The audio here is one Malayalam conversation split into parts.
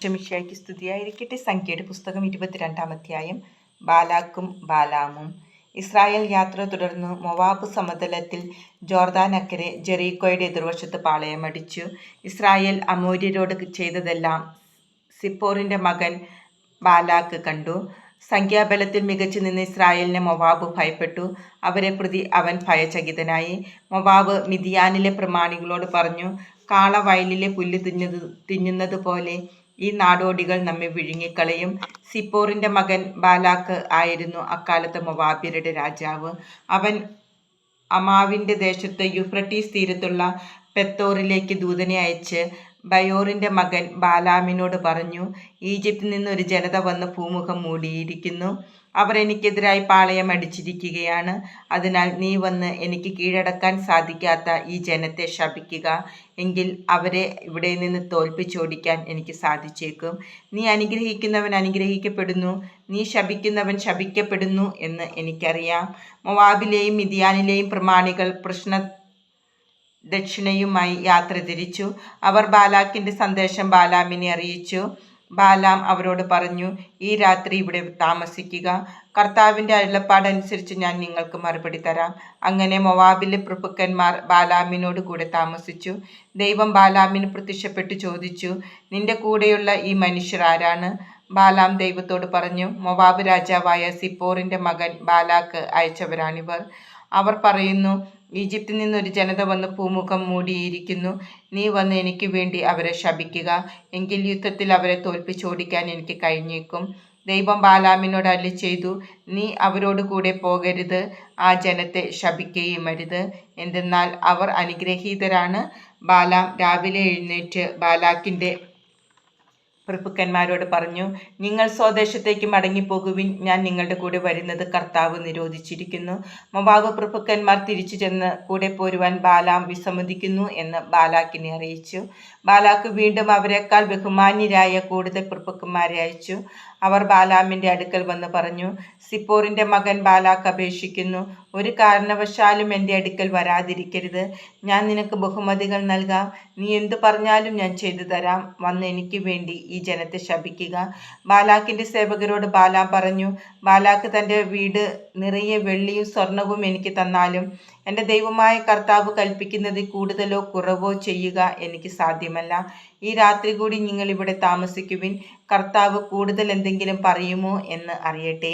ക്ഷമിഷയ്ക്ക് സ്തുതിയായിരിക്കട്ടെ. സംഖ്യയുടെ പുസ്തകം ഇരുപത്തിരണ്ടാം അധ്യായം. ബാലാക്കും ബാലാമും. ഇസ്രായേൽ യാത്ര തുടർന്ന് മൊവാബ് സമതലത്തിൽ ജോർദാനക്കരെ ജെറീക്കോയുടെ എതിർവശത്ത് പാളയമടിച്ചു ഇസ്രായേൽ അമൂര്യരോട് ചെയ്തതെല്ലാം സിപ്പോറിന്റെ മകൻ ബാലാക്ക് കണ്ടു. സംഖ്യാബലത്തിൽ മികച്ചു നിന്ന് ഇസ്രായേലിനെ മൊവാബ് ഭയപ്പെട്ടു. അവരെ പ്രതി അവൻ ഭയചകിതനായി. മൊവാബ് മിതിയാനിലെ പ്രമാണികളോട് പറഞ്ഞു കാളവയലിലെ പുല്ല് തിന്നത് തിന്നുന്നത് പോലെ ഈ നാടോടികൾ നമ്മെ വിഴുങ്ങിക്കളയും. സിപ്പോറിന്റെ മകൻ ബാലാക്ക് ആയിരുന്നു അക്കാലത്ത് മൊവാബിയരുടെ രാജാവ്. അവൻ അമാവിന്റെ ദേശത്ത് യുഫ്രട്ടീസ് തീരത്തുള്ള പെത്തോറിലേക്ക് ദൂതനെ അയച്ച് ബയോറിന്റെ മകൻ ബാലാമിനോട് പറഞ്ഞു ഈജിപ്തിൽ നിന്ന് ഒരു ജനത വന്ന് ഭൂമുഖം മൂടിയിരിക്കുന്നു. അവർ എനിക്കെതിരായി പാളയം അടിച്ചിരിക്കുകയാണ്. അതിനാൽ നീ വന്ന് എനിക്ക് കീഴടക്കാൻ സാധിക്കാത്ത ഈ ജനത്തെ ശപിക്കുക. എങ്കിൽ അവരെ ഇവിടെ നിന്ന് തോൽപ്പിച്ചോടിക്കാൻ എനിക്ക് സാധിച്ചേക്കും. നീ അനുഗ്രഹിക്കുന്നവൻ അനുഗ്രഹിക്കപ്പെടുന്നു. നീ ശപിക്കുന്നവൻ ശപിക്കപ്പെടുന്നു എന്ന് എനിക്കറിയാം. മൊവാബിലെയും മിതിയാനിലെയും പ്രമാണികൾ പ്രശ്ന ദക്ഷിണയുമായി യാത്ര തിരിച്ചു. അവർ ബാലാക്കിന്റെ സന്ദേശം ബാലാമിനെ അറിയിച്ചു. ബാലാം അവരോട് പറഞ്ഞു ഈ രാത്രി ഇവിടെ താമസിക്കുക. കർത്താവിന്റെ അരുളപ്പാടനുസരിച്ച് ഞാൻ നിങ്ങൾക്ക് മറുപടി തരാം. അങ്ങനെ മൊവാബിലെ പ്രഭുക്കന്മാർ ബാലാമിനോട് കൂടെ താമസിച്ചു. ദൈവം ബാലാമിന് പ്രത്യക്ഷപ്പെട്ട് ചോദിച്ചു നിന്റെ കൂടെയുള്ള ഈ മനുഷ്യർ ആരാണ്? ബാലാം ദൈവത്തോട് പറഞ്ഞു മൊവാബ് രാജാവായ സിപ്പോറിന്റെ മകൻ ബാലാക്ക് അയച്ചവരാണിവർ. അവർ പറയുന്നു ഈജിപ്തിൽ നിന്നൊരു ജനത വന്ന് പൂമുഖം മൂടിയിരിക്കുന്നു. നീ വന്ന് എനിക്ക് വേണ്ടി അവരെ ശപിക്കുക. എങ്കിൽ യുദ്ധത്തിൽ അവരെ തോൽപ്പിച്ചോടിക്കാൻ എനിക്ക് കഴിഞ്ഞേക്കും. ദൈവം ബാലാമിനോട് അല്ലി ചെയ്തു നീ അവരോട് കൂടെ പോകരുത് ആ ജനത്തെ ശപിക്കുകയും അരുത്. എന്തെന്നാൽ അവർ അനുഗ്രഹീതരാണ്. ബാലാം രാവിലെ എഴുന്നേറ്റ് ബാലാക്കിന്റെ പ്രഭുക്കന്മാരോട് പറഞ്ഞു നിങ്ങൾ സ്വദേശത്തേക്ക് മടങ്ങിപ്പോകുവിൻ ഞാൻ നിങ്ങളുടെ കൂടെ വരുന്നത് കർത്താവ് നിരോധിച്ചിരിക്കുന്നു. മൊബാവ് പ്രഭുക്കന്മാർ തിരിച്ചു ചെന്ന് കൂടെ പോരുവാൻ ബാലാം വിസമ്മതിക്കുന്നു എന്ന് ബാലാക്കിനെ അറിയിച്ചു. ബാലാക്ക് വീണ്ടും അവരെക്കാൾ ബഹുമാന്യരായ കൂടുതൽ പ്രഭുക്കന്മാരെ അയച്ചു. അവർ ബാലാമിന്റെ അടുക്കൽ വന്ന് പറഞ്ഞു സിപ്പോറിന്റെ മകൻ ബാലാക്ക് അപേക്ഷിക്കുന്നു. ഒരു കാരണവശാലും എന്റെ അടുക്കൽ വരാതിരിക്കരുത്. ഞാൻ നിനക്ക് ബഹുമതികൾ നൽകാം. നീ എന്തു പറഞ്ഞാലും ഞാൻ ചെയ്തു തരാം. വന്ന് എനിക്ക് വേണ്ടി ഈ ജനത്തെ ശപിക്കുക. ബാലാക്കിന്റെ സേവകരോട് ബാലാം പറഞ്ഞു ബാലാക്ക് തന്റെ വീട് നിറയെ വെള്ളിയും സ്വർണവും എനിക്ക് തന്നാലും എന്റെ ദൈവമായ കർത്താവ് കൽപ്പിക്കുന്നത് കൂടുതലോ കുറവോ ചെയ്യുക എനിക്ക് സാധ്യമല്ല ഈ രാത്രി കൂടി നിങ്ങൾ ഇവിടെ താമസിക്കുവിൻ. കർത്താവ് കൂടുതൽ എന്തെങ്കിലും പറയുമോ എന്ന് അറിയട്ടെ.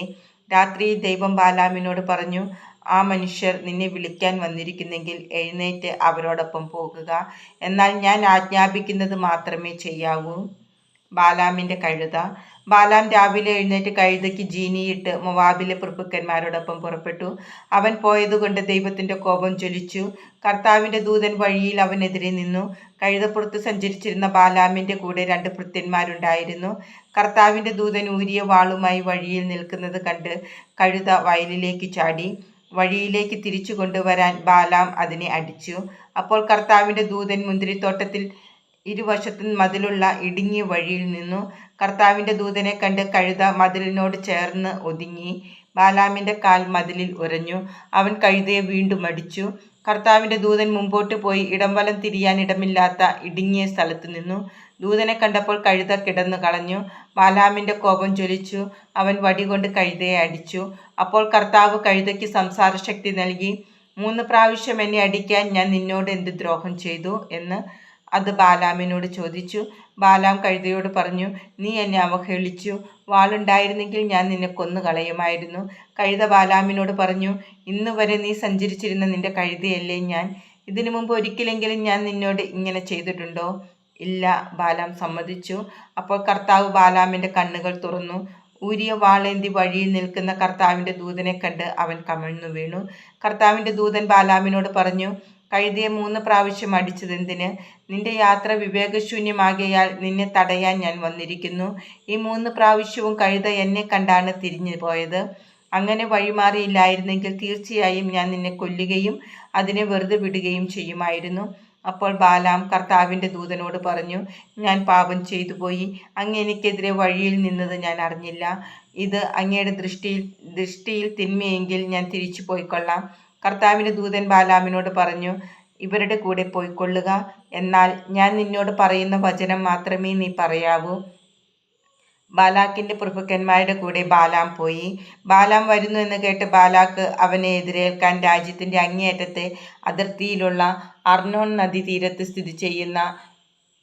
രാത്രി ദൈവം ബാലാമിനോട് പറഞ്ഞു ആ മനുഷ്യർ നിന്നെ വിളിക്കാൻ വന്നിരിക്കുന്നെങ്കിൽ എഴുന്നേറ്റ് അവരോടൊപ്പം പോകുക. എന്നാൽ ഞാൻ ആജ്ഞാപിക്കുന്നത് മാത്രമേ ചെയ്യാവൂ. ബാലാമിന്റെ കഴുത. ബാലാം രാവിലെ എഴുന്നേറ്റ് കഴുതയ്ക്ക് ജീനിയിട്ട് മൊവാബിലെ പ്രഭുക്കന്മാരോടൊപ്പം പുറപ്പെട്ടു. അവൻ പോയതുകൊണ്ട് ദൈവത്തിന്റെ കോപം ജ്വലിച്ചു. കർത്താവിന്റെ ദൂതൻ വഴിയിൽ അവനെതിരെ നിന്നു. കഴുതപ്പുറത്ത് സഞ്ചരിച്ചിരുന്ന ബാലാമിന്റെ കൂടെ രണ്ട് ഭൃത്യന്മാരുണ്ടായിരുന്നു. കർത്താവിന്റെ ദൂതൻ ഊരിയ വാളുമായി വഴിയിൽ നിൽക്കുന്നത് കണ്ട് കഴുത വയലിലേക്ക് ചാടി. വഴിയിലേക്ക് തിരിച്ചു കൊണ്ടുവരാൻ ബാലാം അതിനെ അടിച്ചു. അപ്പോൾ കർത്താവിന്റെ ദൂതൻ മുന്തിരിത്തോട്ടത്തിൽ ഇരുവശത്തും മതിലുള്ള ഇടുങ്ങിയ വഴിയിൽ നിന്നു കർത്താവിന്റെ ദൂതനെ കണ്ട് കഴുത മതിലിനോട് ചേർന്ന് ഒതുങ്ങി. ബാലാമിന്റെ കാൽ മതിലിൽ ഉരഞ്ഞു. അവൻ കഴുതയെ വീണ്ടും അടിച്ചു. കർത്താവിന്റെ ദൂതൻ മുമ്പോട്ട് പോയി ഇടംവലം തിരിയാൻ ഇടമില്ലാത്ത ഇടുങ്ങിയ സ്ഥലത്തു നിന്നു. ദൂതനെ കണ്ടപ്പോൾ കഴുത കിടന്നു കളഞ്ഞു. ബാലാമിന്റെ കോപം ജ്വലിച്ചു. അവൻ വടികൊണ്ട് കഴുതയെ അടിച്ചു. അപ്പോൾ കർത്താവ് കഴുതയ്ക്ക് സംസാരശക്തി നൽകി മൂന്ന് പ്രാവശ്യം എന്നെ അടിക്കാൻ ഞാൻ നിന്നോട് എന്ത് ദ്രോഹം ചെയ്തു? എന്ന് അത് ബാലാമിനോട് ചോദിച്ചു. ബാലാം കഴുതയോട് പറഞ്ഞു നീ എന്നെ അവഹേളിച്ചു. വാളുണ്ടായിരുന്നെങ്കിൽ ഞാൻ നിന്നെ കൊന്നു കളയുമായിരുന്നു കഴുത ബാലാമിനോട് പറഞ്ഞു ഇന്നു വരെ നീ സഞ്ചരിച്ചിരുന്ന നിന്റെ കഴുതയല്ലേ ഞാൻ? ഇതിനു മുമ്പ് ഒരിക്കലെങ്കിലും ഞാൻ നിന്നോട് ഇങ്ങനെ ചെയ്തിട്ടുണ്ടോ? ഇല്ല ബാലാം സമ്മതിച്ചു. അപ്പോൾ കർത്താവ് ബാലാമിന്റെ കണ്ണുകൾ തുറന്നു. ഊരിയ വാളേന്തി വഴിയിൽ നിൽക്കുന്ന കർത്താവിന്റെ ദൂതനെ കണ്ട് അവൻ കമിഴ്ന്നു വീണു. കർത്താവിന്റെ ദൂതൻ ബാലാമിനോട് പറഞ്ഞു കഴുതിയെ മൂന്ന് പ്രാവശ്യം അടിച്ചതെന്തിന് നിന്റെ യാത്ര വിവേകശൂന്യമാകിയാൽ നിന്നെ തടയാൻ ഞാൻ വന്നിരിക്കുന്നു. ഈ മൂന്ന് പ്രാവശ്യവും കഴുത എന്നെ കണ്ടാണ് തിരിഞ്ഞു പോയത്. അങ്ങനെ വഴിമാറിയില്ലായിരുന്നെങ്കിൽ തീർച്ചയായും ഞാൻ നിന്നെ കൊല്ലുകയും അതിനെ വെറുതെ വിടുകയും ചെയ്യുമായിരുന്നു. അപ്പോൾ ബാലാം കർത്താവിന്റെ ദൂതനോട് പറഞ്ഞു ഞാൻ പാപം ചെയ്തു പോയി. അങ്ങ് എനിക്കെതിരെ വഴിയിൽ നിന്നത് ഞാൻ അറിഞ്ഞില്ല. ഇത് അങ്ങയുടെ ദൃഷ്ടിയിൽ ദൃഷ്ടിയിൽ തിന്മയെങ്കിൽ ഞാൻ തിരിച്ചു പോയിക്കൊള്ളാം. കർത്താവിന്റെ ദൂതൻ ബാലാമിനോട് പറഞ്ഞു ഇവരുടെ കൂടെ പോയിക്കൊള്ളുക എന്നാൽ ഞാൻ നിന്നോട് പറയുന്ന വചനം മാത്രമേ നീ പറയാവൂ ബാലാക്കിന്റെ പ്രഭുക്കന്മാരുടെ കൂടെ ബാലാം പോയി. ബാലാം വരുന്നു എന്ന് കേട്ട് ബാലാക്ക് അവനെ എതിരേൽക്കാൻ രാജ്യത്തിന്റെ അങ്ങേയറ്റത്തെ അതിർത്തിയിലുള്ള അർന്നോൻ നദീതീരത്ത് സ്ഥിതിചെയ്യുന്ന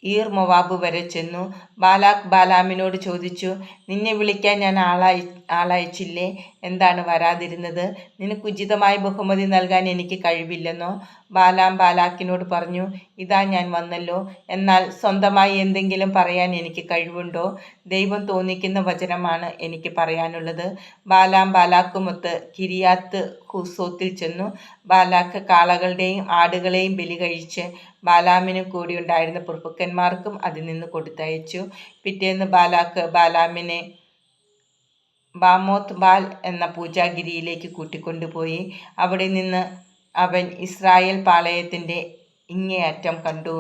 ഈർ മൊവാബ് വരെ ചെന്നു. ബാലാക്ക് ബാലാമിനോട് ചോദിച്ചു, നിന്നെ വിളിക്കാൻ ഞാൻ ആളയ ആളയച്ചില്ലേ? എന്താണ് വരാതിരുന്നത്? നിനക്ക് ഉചിതമായ ബഹുമതി നൽകാൻ എനിക്ക് കഴിവില്ലെന്നോ? ബാലാം ബാലാക്കിനോട് പറഞ്ഞു, ഇതാ ഞാൻ വന്നല്ലോ. എന്നാൽ സ്വന്തമായി എന്തെങ്കിലും പറയാൻ എനിക്ക് കഴിവുണ്ടോ? ദൈവം തോന്നിക്കുന്ന വചനമാണ് എനിക്ക് പറയാനുള്ളത്. ബാലാം ബാലാക്കുമൊത്ത് കിരിയാത്ത് ഹുസോത്തിൽ ചെന്നു. ബാലാക്ക് കാളകളുടെയും ആടുകളെയും ബലി കഴിച്ച് ബാലാമിനും കൂടിയുണ്ടായിരുന്ന പ്രഭുക്കന്മാർക്കും അതിൽ നിന്ന് കൊടുത്തയച്ചു. പിറ്റേന്ന് ബാലാക്ക് ബാലാമിനെ ബാമോത്ത് ബാൽ എന്ന പൂജാഗിരിയിലേക്ക് കൂട്ടിക്കൊണ്ടുപോയി. അവിടെനിന്ന് അവൻ ഇസ്രായേൽ പാളയത്തിന്റെ ഇങ്ങേയറ്റം കണ്ടു.